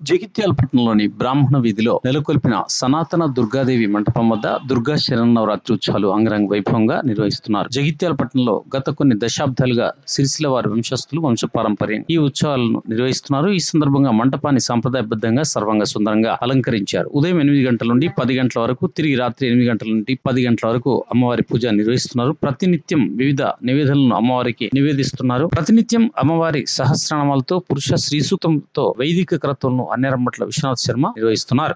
జగిత్యాల పట్టణంలోని బ్రాహ్మణ వీధిలో నెలకొల్పిన సనాతన దుర్గాదేవి మంటపం వద్ద దుర్గా శరన్నవరాత్రి ఉత్సవాలు అంగరంగ వైభవంగా నిర్వహిస్తున్నారు. జగిత్యాల పట్టణంలో గత కొన్ని దశాబ్దాలుగా సిరిసిల వారి వంశస్థులు వంశపారంపర్యం ఈ ఉత్సవాలను నిర్వహిస్తున్నారు. ఈ సందర్భంగా మంటపాన్ని సాంప్రదాయబద్ధంగా సర్వంగ సుందరంగా అలంకరించారు. ఉదయం ఎనిమిది గంటల నుండి పది గంటల వరకు తిరిగి రాత్రి ఎనిమిది గంటల నుండి పది గంటల వరకు అమ్మవారి పూజ నిర్వహిస్తున్నారు. ప్రతినిత్యం వివిధ నివేదనలను అమ్మవారికి నివేదిస్తున్నారు. ప్రతినిత్యం అమ్మవారి సహస్రనామాలతో పురుష శ్రీసూతంతో వైదిక క్రతువులను అన్నేరంబట్ల విశ్వనాథ్ శర్మ నిర్వహిస్తున్నారు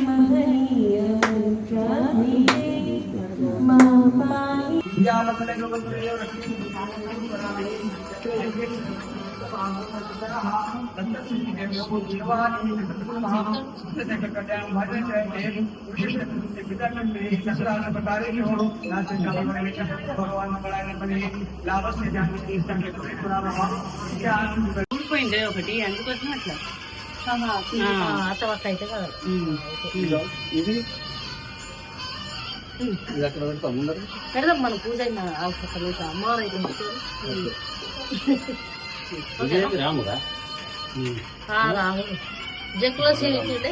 భగవాన్ ఊడిపోయింది ఒకటి అందుకోసం అట్లా అత్తవక్క అయితే కదా ఉమ్. ఇది ఇది అక్కడ పెడతాం ముందర పెడదాం మన పూజ అయిన అమ్మవారు అయితే రాముడా? ఆ, రాముడు. జక్కులో సేవించుంటే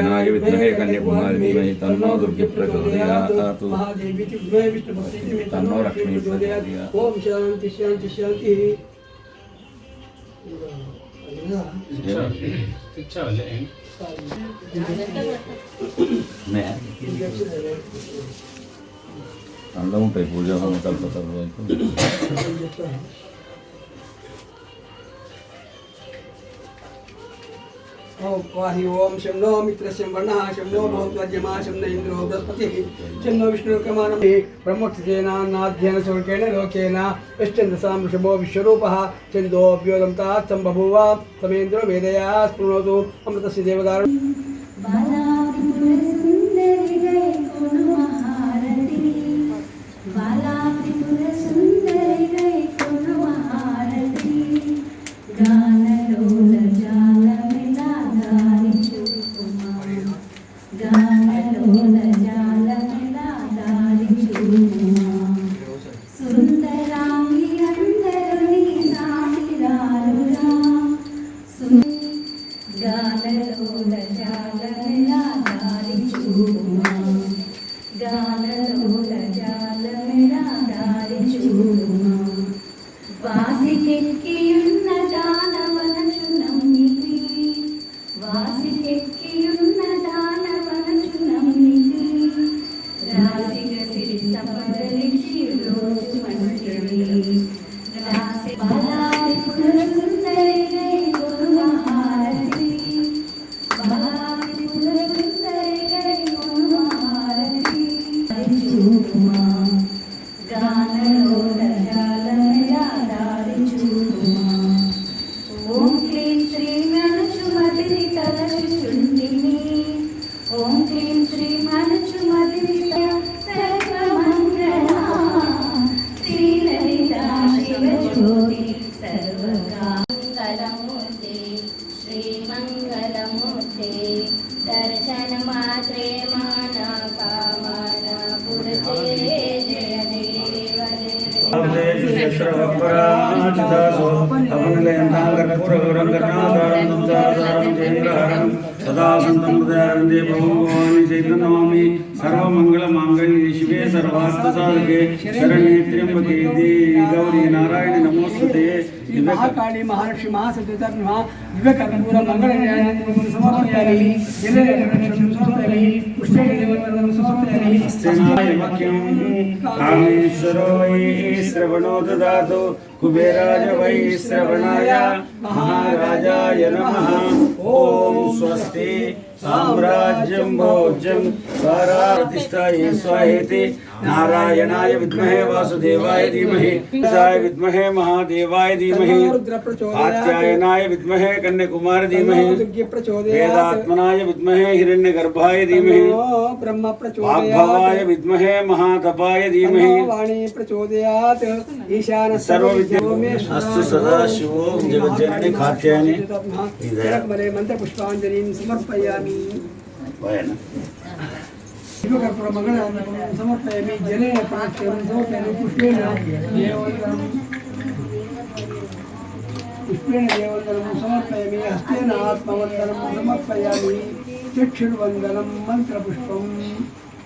विघ्नाय विद्महे कन्याकुमारी धीमहि तन्नो दुर्गे प्रचोदयात् तन्नो लक्ष्मी प्रचोदयात्। ओम शांति शांति शांति। शिक्षा वाले एंड मैं अंदर पूजा पता वाहि ओम शं नो मित्रस्य वर्णः शं नो भवत्वज्यमा शं न इन्द्रो बृहस्पतिः शं नो विष्णुर्कमानं ब्रह्मोत्सेनान्नाध्ययन शुल्केन लोकेन यश्चन्द्रसां वृषभो विश्वरूपः चन्द्रोऽभ्योदं तात् सम्बभूव तमेन्द्रो वेदया स्पृणोतु अमृतस्य देवदारुणम् దర్శన మాత్రే మాన కామన పురచే జయ సదాసంతముదారందే భగవాని చైతన్యమామి సర్వమంగళ మాంగళ్యే శివే సర్వార్థ సాధకే శరణే త్ర్యంబకే గౌరీ నారాయణ నమోస్తుతే శ్రీ మహాకాళి మహాలక్ష్మి మహాసత్యత మహా దివ్య కర్పూర మంగళ సమర్పయామి జలరక్షణం సమర్పయామి పుష్పం సమర్పయామి సేనాయమఖ్యం కామేశ్వరో వై శ్రవణో దదాతు కుబేరాజ వై శ్రవణాయ మహారాజాయ నమః. ఓం స్వస్తి సామ్రాజ్యం భోజ్యం. ద్వారా नारायणाय विद्महे वासुदेवाय धीमहि साय विद्महे महादेवाय धीमहि कात्यायनाय विद्महे कन्याकुमार धीमहि वेदात्मनाय विद्महे हिरण्यगर्भाय धीमहि वाग्भवाय विद्महे महातपाय धीमहि। अस्तु सदा शिवो जगज्जननि मन्त्रपुष्पाञ्जलिं समर्पयामि। సర్వ విద్య అస్తు సదా శివో జగజ్జనని కాత్యాయని మరే మంత్ర పుష్పాంజలిం సమర్పయామి వయన శివకర్పూర మంగళాంతరం సమర్పయామి జలేన